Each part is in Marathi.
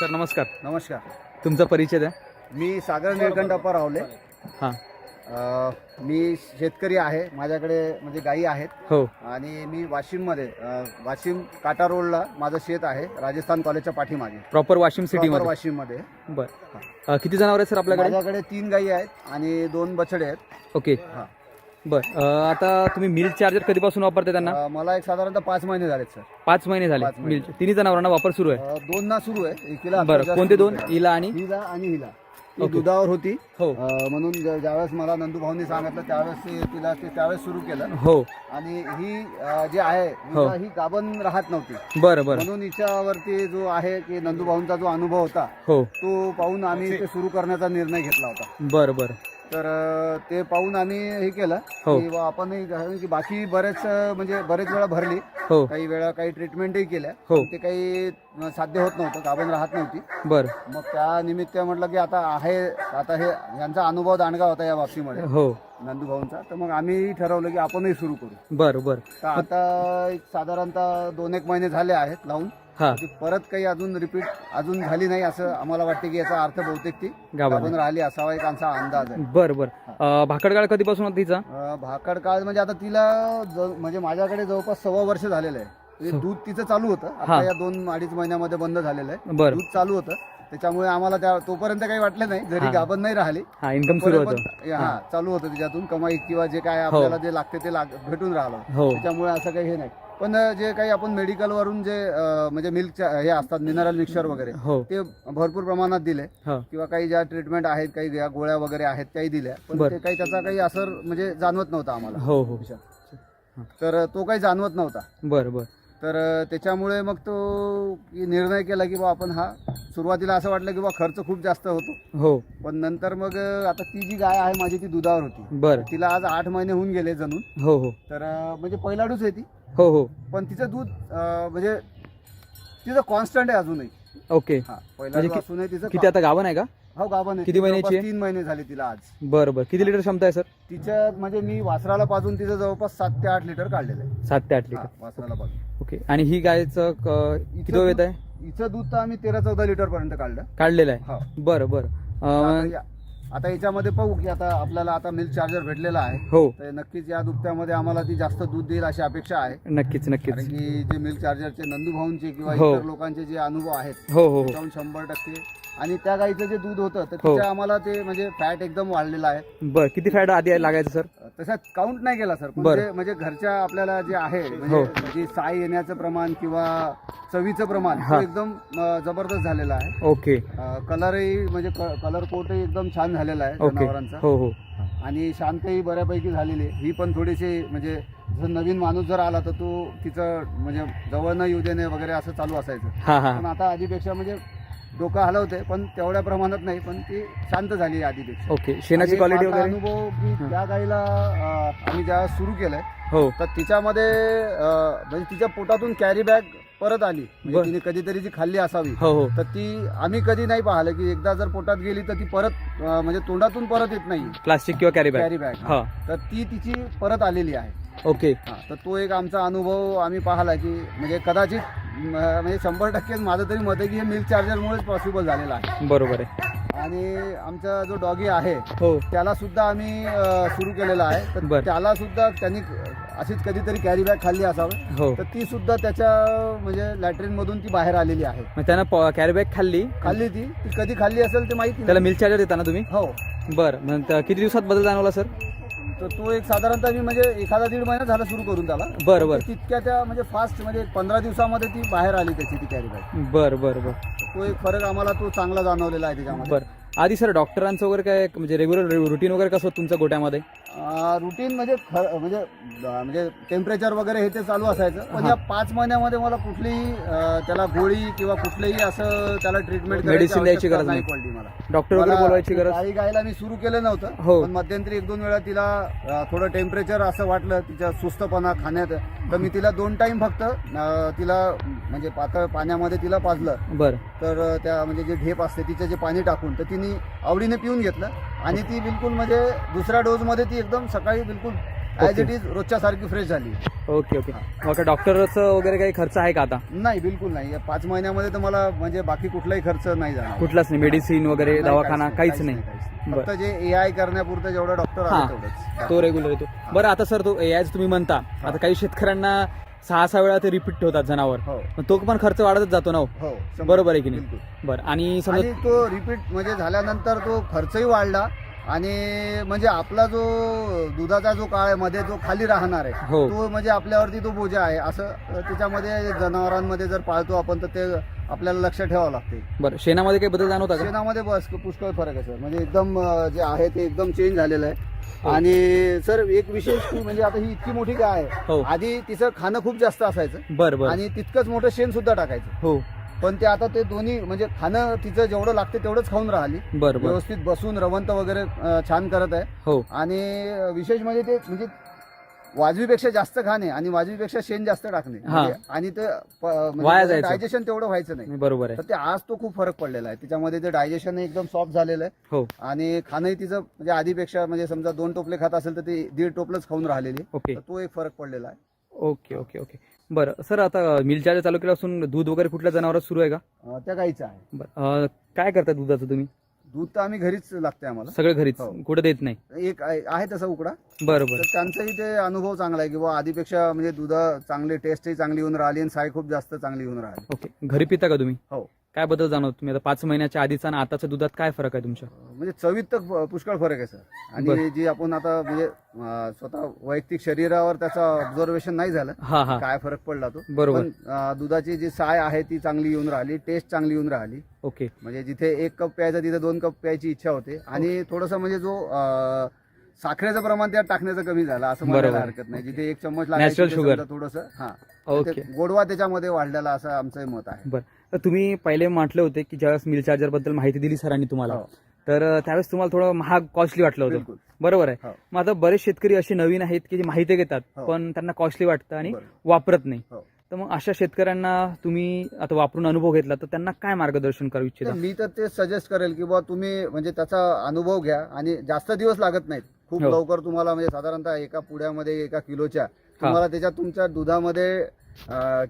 सर नमस्कार. नमस्कार. तुमचा परिचय द्या. मी सागर निळकंठप्पा रावले. हां. अ, मी शेतकरी आहे. माझ्याकडे म्हणजे गायी आहेत. हो. आणि मी वाशिममध्ये अ, वाशिम काटा रोडला माझं शेत आहे. राजस्थान कॉलेजच्या पाठीमागे. प्रॉपर वाशिम Proper सिटीमध्ये. वाशिममध्ये. बरं. अं, किती जनावर आहेत सर आपल्याकडे? माझ्याकडे तीन गायी आहेत आणि दोन बछडे आहेत. ओके. हा. बरं अं, आता तुम्ही मिल्क चार्जर कधीपासून वापरता त्यांना? अ, मला एक साधारणतः पाच महिने झालेत सर. पाच महिने झाले महिने. मिल्क. तिन्ही जनावरांना वापर सुरू आहे? अ, दोन ना सुरू आहे. एकीला बरं कोणते दोन. इला आणि? हिला आणि हिला. ती ओके. दुधावर होती. हो. अ, म्हणून ज्या- ज्यावेळेस मला नंदू भाऊनी सांगितलं त्यावेळेस ते तिला ते त्यावेळेस सुरू केलं. हो. आणि ही अ, जी आहे हो. हिला ही गाभण राहत नव्हती. बरं बरं. म्हणून हिच्यावरती जो आहे की नंदू भाऊंचा जो अनुभव होता हो. तो पाहून आम्ही ते सुरू करण्याचा निर्णय घेतला होता. बरं बरं. तर ते पाहून आम्ही हे केलं हो. की बा आपण हे घालून की बाकी बरेच म्हणजे बरेच वेळा भरली. हो. काही वेळा काही ट्रीटमेंटही केल्या. हो. पण ते काही अ, साध्य होत नव्हतं गाभण राहत नव्हती. बरं. मग त्या निमित्त म्हटलं की आता आहे आता हे यांचा अनुभव दांडगा होता या बाबतीमध्ये. हो. नंदू भाऊंचा. तर मग आम्ही ठरवलं की आपणही सुरू करू. बरं बरं. तर आता एक साधारणतः दोन एक महिने झाले आहेत लावून. हां. ती परत काही अजून रिपीट अजून झाली नाही असं आम्हाला वाटते की याचा अर्थ बहुतेक ती गाभण राहिली असावा एक आमचा अंदाज आहे. बरं बरं. अं, भाकडकाळ कधीपासून होता तिचा? अं, भाकड काळ म्हणजे आता तिला ज- म्हणजे माझ्याकडे जवळपास सव्वा वर्ष झालेलं आहे. म्हणजे दूध तिचं चालू होतं. हा. आता या दोन अडीच महिन्यामध्ये बंद झालेलं आहे. बरं. दूध चालू होतं. त्याच्यामुळे आम्हाला त्या तोपर्यंत काही वाटलं नाही. जरी हा. गाभण नाही राहिली हां इन्कम सुरू होतं. पण- हा चालू होतं त्याच्यातून कमाई किंवा जे काय आपल्याला जे लागते ते लाग- भेटून राहिलं. हो. त्याच्यामुळे असं काही हे नाही. पण जे काही आपण मेडिकल वरून जे अं, म्हणजे मिल्क हे असतात मिनरल मिक्सर वगैरे हो. ते भरपूर प्रमाणात दिले. हो. किंवा काही ज्या ट्रीटमेंट आहेत काही ज्या गोळ्या वगैरे आहेत त्याही दिल्या. पण बरं. ते काही त्याचा काही असर म्हणजे जाणवत नव्हता आम्हाला. हो हो. तर तो काही जाणवत नव्हता. बरं बरं. तर त्याच्यामुळे मग तो निर्णय केला की बा आपण हा सुरुवातीला असं वाटलं की बा खर्च खूप जास्त होतो. हो. पण नंतर मग आता ती जी गाय आहे माझी ती दुधावर होती. बरं. तिला आज आठ महिने होऊन गेले जणून. हो हो. तर म्हणजे पहिलाडूच आहे ती. हो हो. पण तिचं दूध अं, म्हणजे तिचं कॉन्स्टंट आहे अजूनही. ओके. हा पहिला म्हणजे कि- असूनही तिचं किती आता गाभण आहे का? हो आहे. किती महिन्याची आहे? तीन महिने झाले तिला आज. बरं बरं. किती लिटर क्षमता आहे सर? तिच्या म्हणजे मी वासराला पाजून तिचं जवळपास सात ते आठ लिटर काढलेलं आहे. सात ते आठ हा, लिटर. वासराला पाजून. ओके. आणि ही गायचं क- किती वेळ आहे? हिचं दूध तर आम्ही तेरा चौदा लिटर पर्यंत काढलं. काढलेलं आहे. हो. बरं बरं. आता अं, या- आता याच्यामध्ये पाहू की आता आपल्याला आता मिल्क चार्जर भेटलेला आहे. हो. तर नक्कीच या दुभत्यामध्ये आम्हाला ती जास्त दूध देईल अशी अपेक्षा आहे. नक्कीच कारण नक्कीच की जे मिल्क चार्जरचे नंदू भाऊंचे किंवा हो. इतर लोकांचे जे अनुभव आहेत हो हो हो. त्याच्याहून शंभर टक्के आणि त्या गाईचं जे दूध होतं तर हो. तिच्या आम्हाला ते म्हणजे फॅट एकदम वाढलेला आहे. बरं किती फॅट आधी लागायचं सर तसं काउंट नाही केला सर पण बरं. जे म्हणजे घरच्या आपल्याला जे आहे हो. म्हणजे जी साय येण्याचं प्रमाण किंवा चवीचं प्रमाण हा. तो एकदम अं, जबरदस्त झालेला आहे. ओके. अं, कलरही म्हणजे कलर कोटही एकदम छान झालेला आहे ओके. जनावरांचा. हो हो. आणि शांतही बऱ्यापैकी झालेली आहे. ही पण थोडीशी म्हणजे जसं नवीन माणूस जर आला तर तो तिचं म्हणजे जवळ न येऊ देणे वगैरे असं चालू असायचं. हां हां. पण आता आधीपेक्षा म्हणजे डोकं हलवते पण तेवढ्या प्रमाणात नाही पण ती शांत झाली आधीपेक्षा ओके शेणाची आणि क्वालिटी माझा वगैरे? अनुभव की हं. त्या गाईला अं, आम्ही ज्या सुरू केलंय हो. तर तिच्यामध्ये अं, म्हणजे तिच्या पोटातून कॅरी बॅग परत आली. म्हणजे बरं. तिने कधीतरी जी खाल्ली असावी हो हो. तर ती आम्ही कधी नाही पाहिलं की एकदा जर पोटात गेली तर ती परत अं, म्हणजे तोंडातून परत येत नाही. प्लास्टिक किंवा कॅरी बॅग कॅरी बॅग हा. तर ती तिची परत आलेली आहे. ओके. हा, तर तो एक आमचा अनुभव आम्ही पाहिला की म्हणजे कदाचित म, म्हणजे शंभर टक्के माझं तरी मत आहे की हे मिल्क चार्जरमुळेच पॉसिबल झालेलं आहे. बरोबर आहे. आणि आमचा जो डॉगी आहे हो. त्याला सुद्धा आम्ही सुरू केलेला आहे. तर बरं. त्याला सुद्धा त्यांनी अशीच कधीतरी कॅरी बॅग खाल्ली असावं. हो. तर ती सुद्धा त्याच्या म्हणजे लॅट्रिन मधून ती बाहेर आलेली आहे. मग त्यानं कॅरी बॅग खाल्ली? खाल्ली ती. ती कधी खाल्ली असेल ते माहिती त्याला नाही. मिल्क चार्जर देता ना तुम्ही? हो. बरं. मग त्या- किती दिवसात बदल जाणवला सर? तर तो एक साधारणतः मी म्हणजे एखादा दीड महिना झाला सुरू करून त्याला. बरं बरं. तितक्या त्या म्हणजे फास्ट म्हणजे पंधरा दिवसामध्ये ती बाहेर आली त्याची ती कॅरी बॅग बरं बरं बरं. तो एक फरक आम्हाला तो चांगला जाणवलेला आहे त्याच्यामध्ये. बरं. आधी सर डॉक्टरांचं वगैरे काय म्हणजे रेग्युलर रुटीन वगैरे कसं होतं तुमच्या गोट्यामध्ये? रुटीन म्हणजे ख- म्हणजे म्हणजे टेम्परेचर वगैरे हे ते चालू असायचं. पण. या पाच महिन्यामध्ये मला कुठलीही अं, त्याला गोळी किंवा कुठलेही असं त्याला ट्रीटमेंट Medicine द्यायची गरज नाही. पडली मला. डॉक्टर वगैरे मला बोलवायची गरज? गाई गायला मी सुरू केलं नव्हतं. हो. पण मध्यंतरी एक दोन वेळा तिला अं, थोडं टेम्परेचर असं वाटलं तिच्या सुस्तपणा खाण्यात. तर मी तिला दोन टाइम फक्त अं, तिला म्हणजे पातळ पाण्यामध्ये तिला पाजलं. बरं. तर त्या म्हणजे जे ढेप असते तिचे जे पाणी टाकून तर तिने आवडीने पिऊन घेतलं. आणि ती बिलकुल म्हणजे दुसऱ्या डोजमध्ये ती एकदम सकाळी बिलकुल ॲज इट इज रोजच्या सारखी फ्रेश झाली. Okay okay. मग डॉक्टरचं वगैरे काही खर्च आहे का आता? नाही बिलकुल नाही. या पाच महिन्यामध्ये तर मला म्हणजे बाकी कुठलाही खर्च नाही जाणार. कुठलाच नाही मेडिसिन वगैरे दवाखाना काहीच नाही. फक्त जे ए आय करण्यापुरतं जेवढं डॉक्टर. आहे तेवढंच. तो रेग्युलर येतो बरं आता सर तो याच तुम्ही म्हणता. आता काही शेतकऱ्यांना सहा सहा वेळा ते रिपीट ठेवतात जनावर. हो. पण तो पण खर्च वाढतच जातो ना हो. हो शंभर बरोबर आहे की नाही? बिलकुल. बरं आणि समजा आणि तो रिपीट म्हणजे झाल्यानंतर तो खर्चही वाढला आणि म्हणजे आपला जो दुधाचा जो काळ आहे मध्ये जो खाली राहणार आहे हो. तो म्हणजे आपल्यावरती तो बोजा आहे. असं अ, त्याच्यामध्ये जनावरांमध्ये जर पाळतो आपण तर ते आपल्याला लक्ष ठेवावं लागते. बरं शेणामध्ये काही बदल जाणवता का? शेणामध्ये बस पुष्कळ फरक आहे सर. म्हणजे एकदम अ, जे आहे ते एकदम चेंज झालेलं आहे. आणि सर एक विशेष की म्हणजे आता ही इतकी मोठी गाय हो. आहे आधी तिचं खाणं खूप जास्त असायचं. बरं बरं. आणि तितकंच मोठं शेण सुद्धा टाकायचं. हो. पण ते आता ते दोन्ही म्हणजे खाणं तिचं जेवढं लागते तेवढंच खाऊन राहिली. बरं बरं. व्यवस्थित बसून रवंत वगैरे अ, छान करत आहे. हो. आणि विशेष म्हणजे ते म्हणजे वाजवीपेक्षा जास्त खाणे आणि वाजवीपेक्षा शेण जास्त टाकणे. हा. म्हणजे आणि ते वाया जायचं. डायजेशन तेवढं व्हायचं नाही. बरोबर आहे. तर ते आज तो खूप फरक पडलेला आहे. त्याच्यामध्ये ते डायजेशन एकदम सॉफ्ट झालेलं आहे. हो. आणि खाणंही तिचं म्हणजे आधीपेक्षा म्हणजे समजा दोन टोपले खात असेल तर ते दीड टोपलंच खाऊन राहिलेली आहे. ओके. तर तो एक फरक पडलेला आहे. Okay okay okay. बरं सर आता मिल चार्ज चालू केल्यापासून दूध वगैरे कुठल्या जनावरात सुरू आहे का? अं, त्या गाईचं आहे. बरं अं, काय करता दुधाचं तुम्ही? दूध तर आम्ही घरीच लागते आम्हाला. सगळं घरीच? हो. कुठं देत नाही? एक आहे आहे तसा उकडा. बरं तर त्यांचाही ते अनुभव चांगला आहे की बुवा आधीपेक्षा म्हणजे दूध चांगली टेस्टही चांगली येऊन राहिली आणि साय खूप जास्त चांगली येऊन राहिली. ओके. घरी पिता का तुम्ही? हो. काय बदल जाणवत तुम्ही? आता पाच महिन्याच्या आधीचा आणि आताच्या दुधात काय फरक आहे तुमच्या? म्हणजे चवीत तर पुष्कळ फरक आहे सर. आणि बरं. जी आपण आता म्हणजे अं, स्वतः वैयक्तिक शरीरावर त्याचा ऑब्झर्वेशन नाही झालं हा हा. काय फरक पडला तो. बरोबर. पण अं, दुधाची जी साय आहे ती चांगली येऊन राहिली टेस्ट चांगली येऊन राहिली. ओके. म्हणजे जिथे एक कप प्यायचा तिथे दोन कप प्यायची इच्छा होते. आणि थोडंसं म्हणजे जो अं, साखरेचं प्रमाण त्यात टाकण्याचं कमी झालं असं म्हणायला बरोबर. हरकत नाही. जिथे एक चम्मच Natural sugar. थोडस हा. ओके ते गोडवा त्याच्यामध्ये वाढलेला असं आमचं मत आहे. बरं. तर तुम्ही पहिले म्हटले होते की ज्यावेळेस मिल चार्जरबद्दल माहिती दिली सरांनी तुम्हाला. हो, तर त्यावेळेस तुम्हाला थोडं महाग कॉस्टली वाटलं होतं. बिलकुल. बरोबर आहे. हो. मग आता बरेच शेतकरी असे नवीन आहेत की जे माहिती घेतात हो. पण त्यांना कॉस्टली वाटतं आणि बरं. वापरत नाही. हो. तर मग अशा शेतकऱ्यांना तुम्ही आता वापरून अनुभव घेतला तर त्यांना काय मार्गदर्शन करू इच्छिता? मी तर ते सजेस्ट करेल की बुवा तुम्ही म्हणजे त्याचा अनुभव घ्या आणि जास्त दिवस लागत नाहीत. खूप हो. लवकर तुम्हाला म्हणजे साधारणतः एका पुड्यामध्ये एका किलोच्या तुम्हाला त्याच्यात तुमच्या दुधामध्ये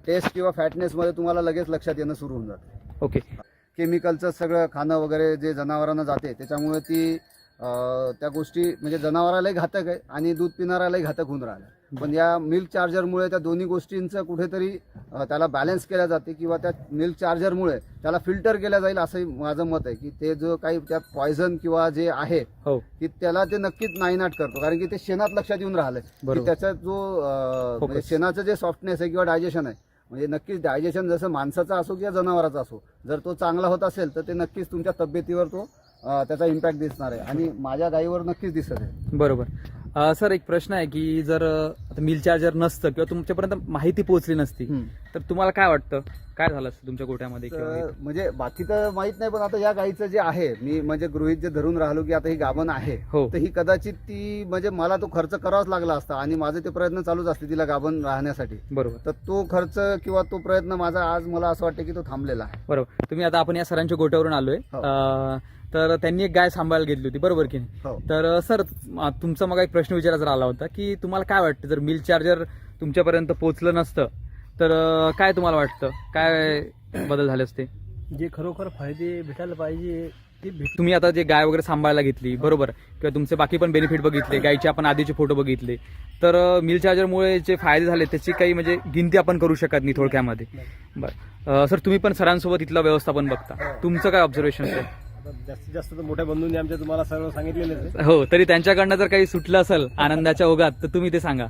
टेस्ट किंवा फॅटनेस मध्ये तुम्हाला लगेच लक्षात येणं सुरू होऊन जातं. ओके. केमिकलचं सगळं खाणं वगैरे जे जनावरांना जाते त्याच्यामुळे ती त्या गोष्टी म्हणजे जनावरालाही घातक आहे आणि दूध पिणाऱ्यालाही घातक होऊन राहिलं पण या मिल्क चार्जरमुळे त्या दोन्ही गोष्टींचं कुठेतरी त्याला बॅलन्स केल्या जाते किंवा त्या मिल्क चार्जरमुळे त्याला फिल्टर केल्या जाईल असंही माझं मत आहे की ते जो काही त्यात पॉयझन किंवा जे आहे हो. की त्याला ते नक्कीच नायनाट करतो. कारण की ते शेणात लक्षात येऊन राहिलंय. की. त्याचा जो म्हणजे. शेणाचं जे सॉफ्टनेस आहे किंवा डायजेशन आहे म्हणजे नक्कीच डायजेशन जसं माणसाचा असो किंवा जनावराचा असो जर तो चांगला होत असेल तर ते नक्कीच तुमच्या तब्येतीवर तो त्याचा इम्पॅक्ट दिसणार आहे. आणि माझ्या गायीवर नक्कीच दिसत आहे. बरोबर. सर एक प्रश्न आहे की जर आता मिल चार्जर नसतं किंवा तुमच्यापर्यंत माहिती पोहोचली नसती तर तुम्हाला काय वाटतं? काय झालं असतं तुमच्या गोट्यामध्ये किंवा तर म्हणजे बाकी तर माहीत नाही पण आता या गाईचं जे आहे मी म्हणजे गृहित जे धरून राहिलो की आता ही गाभण आहे हो. तर ही कदाचित ती म्हणजे मला तो खर्च करावाच लागला असता आणि माझे ते प्रयत्न चालूच असते तिला गाभण राहण्यासाठी. बरोबर. तर तो खर्च किंवा तो प्रयत्न माझा आज मला असं वाटतं की तो थांबलेला आहे. बरोबर. तुम्ही आता आपण या सरांच्या गोट्यावरून आलोय. हो. अं, तर त्यांनी एक गाय सांभाळायला घेतली होती बरोबर की नाही? हो. तर अं, सर म- तुमचा मग एक प्रश्न विचारायचा आला होता की तुम्हाला काय वाटतं जर मिल चार्जर तुमच्यापर्यंत पोहोचलं नसतं तर काय तुम्हाला वाटतं? काय बदल झाले असते? जे खरोखर फायदे भेटायला पाहिजे ते भेट तुम्ही आता जे गाय वगैरे सांभाळायला घेतली बरोबर. किंवा तुमचे बाकी पण बेनिफिट बघितले गायचे आपण आधीचे फोटो बघितले. तर मिल चार्जरमुळे जे फायदे झाले त्याची काही म्हणजे गिनती आपण करू शकत नाही थोडक्यामध्ये. बरं. सर तुम्ही पण सरांसोबत इथलं व्यवस्थापन बघता. तुमचं काय ऑब्झर्वेशन आहे? जास्तीत जास्त तर मोठ्या बंधूंनी आमच्या तुम्हाला सगळं सांगितलेलंच आहे. हो तरी त्यांच्याकडनं जर काही सुटलं असेल आनंदाच्या ओघात तर तुम्ही ते सांगा.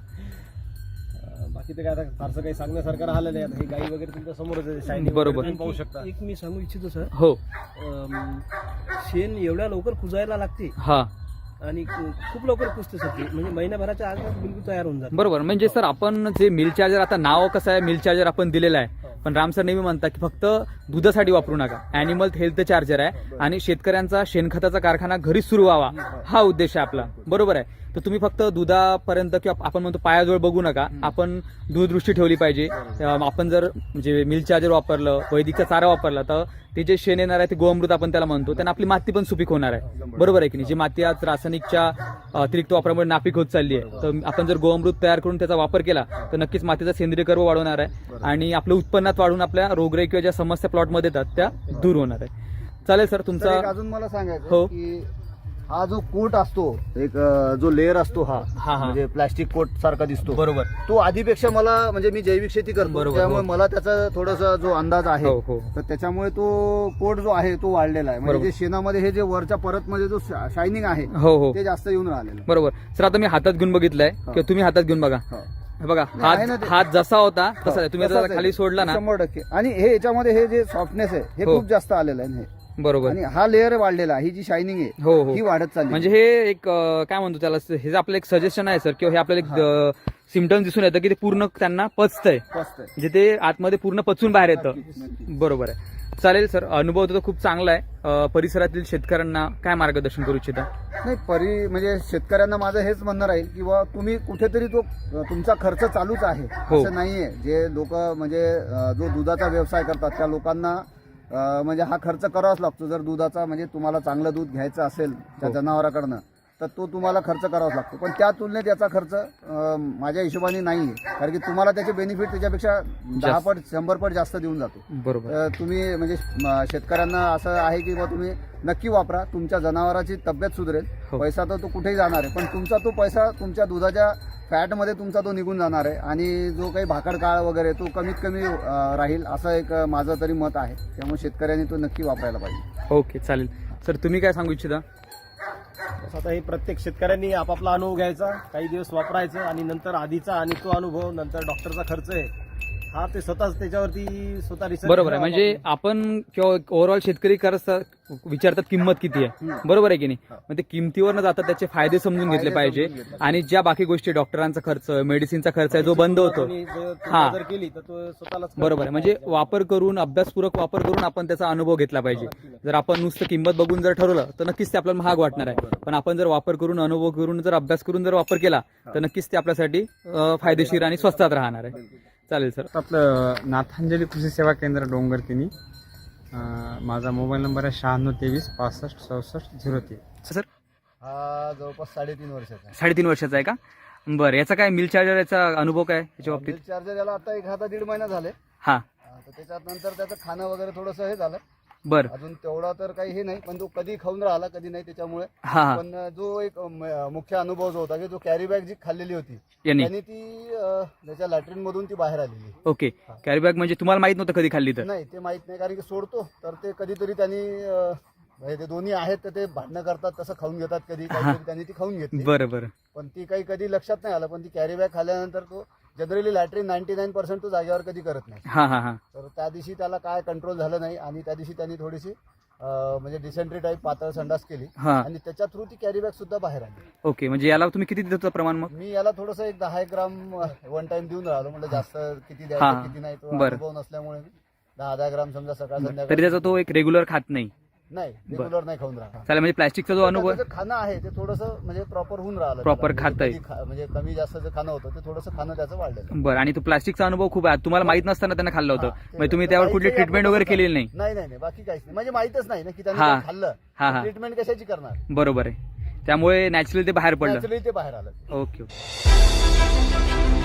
बाकी तर काय आता फारसं काही सांगण्यासारखं राहिलं नाही आता हे गाई वगैरे तुमच्या समोरच आहे शायनिंग बरोबर. वगैरे तुम्ही पाहू शकता. एक मी सांगू इच्छितो सर. हो. अम, शेण एवढ्या लवकर कुजायला लागते. हा. आणि खूप लवकर कुजते सर ते. म्हणजे महिन्याभराच्या आत बिलकुल तयार होऊन जाते. बरोबर. म्हणजे सर आपण जे मिल चार्जर आता नाव कसं आहे? मिल चार्जर आपण दिलेलं आहे. पण राम सर नेहमी म्हणतात की फक्त दुधासाठी वापरू नका. अॅनिमल हेल्थ चार्जर आहे आणि शेतकऱ्यांचा शेणखताचा कारखाना घरीच सुरू व्हावा. हा उद्देश आहे आपला. बरोबर आहे? तर तुम्ही फक्त दुधापर्यंत किंवा आपण म्हणतो पायाजवळ बघू नका. आपण दूरदृष्टी ठेवली पाहिजे. आपण जर म्हणजे मिल चार्जर वापरलं वैदिकचा चारा वापरला तर ते जे शेण येणार आहे ते गोअमृत आपण त्याला म्हणतो. त्यांना आपली माती पण सुपीक होणार आहे. बरोबर आहे की नाही? जी माती आज रासायनिकच्या अतिरिक्त वापरामुळे नापीक होत चालली आहे. तर आपण जर गोअमृत तयार करून त्याचा वापर केला तर नक्कीच मातीचा सेंद्रिय कर्व वाढवणार आहे. आणि आपलं उत्पन्नात वाढून आपल्या रोगराई किंवा ज्या समस्या प्लॉटमध्ये येतात त्या दूर होणार आहे चालेल सर एक तुमचा अजून मला सांगायचं हो. की हा जो कोट असतो एक अं, जो लेअर असतो हा हा, हा. म्हणजे प्लास्टिक कोट सारखा दिसतो बरोबर तो आधीपेक्षा मला म्हणजे मी जैविक शेती करतो बरोबर, त्यामुळे हो. मला त्याचा थोडासा जो अंदाज आहे हो हो तर त्याच्यामुळे तो कोट जो आहे तो वाढलेला आहे म्हणजे बरोबर. जे शेणामध्ये हे जे वरच्या परत मध्ये जो शायनिंग आहे हो हो ते जास्त येऊन राहिलेलं आहे. बरोबर सर आता मी हातात घेऊन बघितलंय किंवा तुम्ही हातात घेऊन बघा हो. हे बघा आहे ना हात ते. हात जसा होता तसा आहे. तुम्ही तसाच आता आहे. खाली सोडला ना शंभर टक्के आणि हे याच्यामध्ये हे जे सॉफ्टनेस आहे हे हो. खूप जास्त आलेलं आहे हे. बरोबर आणि हा लेअर वाढलेला आहे ही जी शायनिंग आहे हो हो ही वाढत चालली म्हणजे हे एक अं, काय म्हणतो त्याला हे जे आपलं एक सजेशन आहे सर किंवा हे आपल्याला एक सिमटम्स दिसून येतं की ते पूर्ण त्यांना पचतंय. आहे म्हणजे ते आतमध्ये पूर्ण पचून बाहेर येतं. बरोबर आहे. चालेल सर. अनुभव तर खूप चांगला आहे. परिसरातील शेतकऱ्यांना काय मार्गदर्शन करू इच्छिता? नाही परी म्हणजे शेतकऱ्यांना माझं हेच म्हणणं राहील की बा तुम्ही कुठेतरी तो तुमचा खर्च चालूच आहे. हो. असं नाहीये. जे लोक म्हणजे जो दुधाचा व्यवसाय करतात त्या लोकांना म्हणजे हा खर्च करावाच लागतो. जर दुधाचा म्हणजे तुम्हाला चांगलं दूध घ्यायचं असेल त्या हो. जनावराकडनं तर तो तुम्हाला खर्च करावाच लागतो. पण त्या तुलनेत याचा खर्च माझ्या हिशोबाने नाही आहे कारण की तुम्हाला त्याचे बेनिफिट त्याच्यापेक्षा दहा. पट शंभर पट जास्त देऊन जातो. बरोबर. तुम्ही म्हणजे शेतकऱ्यांना असं आहे की बा तुम्ही नक्की वापरा. तुमच्या जनावराची तब्येत सुधरेल. हो. पैसा तर तो कुठेही जाणार आहे. पण तुमचा तो पैसा तुमच्या दुधाच्या फॅटमध्ये तुमचा तो निघून जाणार आहे. आणि जो काही भाकड काळ वगैरे तो कमीत कमी राहील असं एक माझं तरी मत आहे. त्यामुळे शेतकऱ्यांनी तो नक्की वापरायला पाहिजे. ओके चालेल. सर तुम्ही काय सांगू इच्छिता? आता हे प्रत्येक शेतकऱ्यांनी आपापला अनुभव घ्यायचा काही दिवस वापरायचं आणि नंतर आधीचा आणि तो अनुभव नंतर डॉक्टरचा खर्च आहे. हा ते स्वतःच त्याच्यावरती स्वतः रिसर्च बरोबर आहे. म्हणजे आपण किंवा ओव्हरऑल शेतकरी करतात विचारतात किंमत किती आहे. बरोबर आहे की नाही? मग ते किमतीवर न जाता त्याचे फायदे समजून घेतले पाहिजे. समजून घेतले. आणि ज्या बाकी गोष्टी डॉक्टरांचा खर्च मेडिसिनचा खर्च आहे जो बंद होतो. जर हा. जर केली तर तो स्वतःलाच बरोबर आहे. म्हणजे वापर करून अभ्यासपूरक वापर करून आपण त्याचा अनुभव घेतला पाहिजे. जर आपण नुसतं किंमत बघून जर ठरवलं तर नक्कीच ते आपल्याला महाग वाटणार आहे. पण आपण जर वापर करून अनुभव करून जर अभ्यास करून जर वापर केला तर नक्कीच ते आपल्यासाठी अं, फायदेशीर आणि स्वस्तात राहणार आहे. चालेल सर. आपलं नाथांजली कृषी सेवा केंद्र डोंगर तिनी अं, माझा मोबाईल नंबर आहे शहाण्णव तेवीस पासष्ट चौसष्ट झिरो तीन. सर? हा जवळपास साडेतीन वर्षाचा आहे. साडेतीन वर्षाचा आहे का? बरं याचा काय मिल चार्जर याचा अनुभव काय याच्या बाबतीत? चार्जर याला आता एक हाता दीड महिना झाले. हा. तर त्याच्यात नंतर त्याचं खाणं वगैरे थोडंसं हे झालं. बरं. अजून तेवढा तर काही हे नाही पण तो कधी खाऊन राहिला कधी नाही त्याच्यामुळे. हा हा. पण जो एक म- मुख्य अनुभव जो होता की जो कॅरी बॅग जी खाल्लेली होती यांनी. त्यांनी ती अ, त्याच्या लॅट्रिन मधून ती बाहेर आलेली. ओके. कॅरी बॅग म्हणजे तुम्हाला माहीत नव्हतं कधी खाल्ली तर? नाही ते माहीत नाही कारण की सोडतो तर ते कधीतरी त्यांनी अ, म्हणजे ते दोन्ही आहेत तर ते भांडणं करतात तसं खाऊन घेतात कधी काहीतरी त्यांनी ती खाऊन घेतली. बरं बरं. पण ती काही कधी लक्षात नाही आलं पण ती कॅरी बॅग खाल्ल्यानंतर तो generally latrine ninety nine percent तो जागेवर कधी करत नाही. हा हा हा. तर त्या दिवशी त्याला काय कंट्रोल झालं नाही आणि त्या दिवशी त्यांनी थोडीशी अ, म्हणजे डिसेंट्री टाईप पातळ संडास केली हा. आणि त्याच्या थ्रू ती कॅरी बॅग सुद्धा बाहेर आली. ओके म्हणजे याला तुम्ही किती देतो प्रमाण मग? मी याला थोडस एक दहा एक ग्राम वन टाइम देऊन राहिलो. म्हणजे जास्त किती हा. द्यायचं किती नाही तो बरं. अनुभव नसल्यामुळे मी दहा दहा ग्राम समजा सकाळ तरी संध्याकाळ त्याचा तो एक रेग्युलर खात नाही. नाही रेग्युलर नाही खाऊन चालेल म्हणजे प्लॅस्टिकचा जो अनुभव त्याचं खाणं आहे ते थोडस म्हणजे प्रॉपर होऊन राहिलं. Proper त्याला. म्हणजे खातंय. कधी खा- म्हणजे कमी जास्त जे खाणं होतं ते थोडंसं खाणं त्याचं वाढलेलं बरं आणि तो प्लास्टिकचा अनुभव खूप आहे. तुम्हाला माहीत नसताना त्यांना खाल्लं होतं. हा, ते म्हणजे तुम्ही त्यावर कुठली ट्रीटमेंट आपण वगैरे केलेली नाही. नाही नाही नाही बाकी काहीच नाही. म्हणजे माहितच नाही ना की त्यांनी हा. काय खाल्लं. हा, हा. ट्रीटमेंट कशाची करणार? बरोबर आहे. त्यामुळे नॅचरली ते बाहेर पडलं. नॅचरली ते बाहेर आलं. Okay okay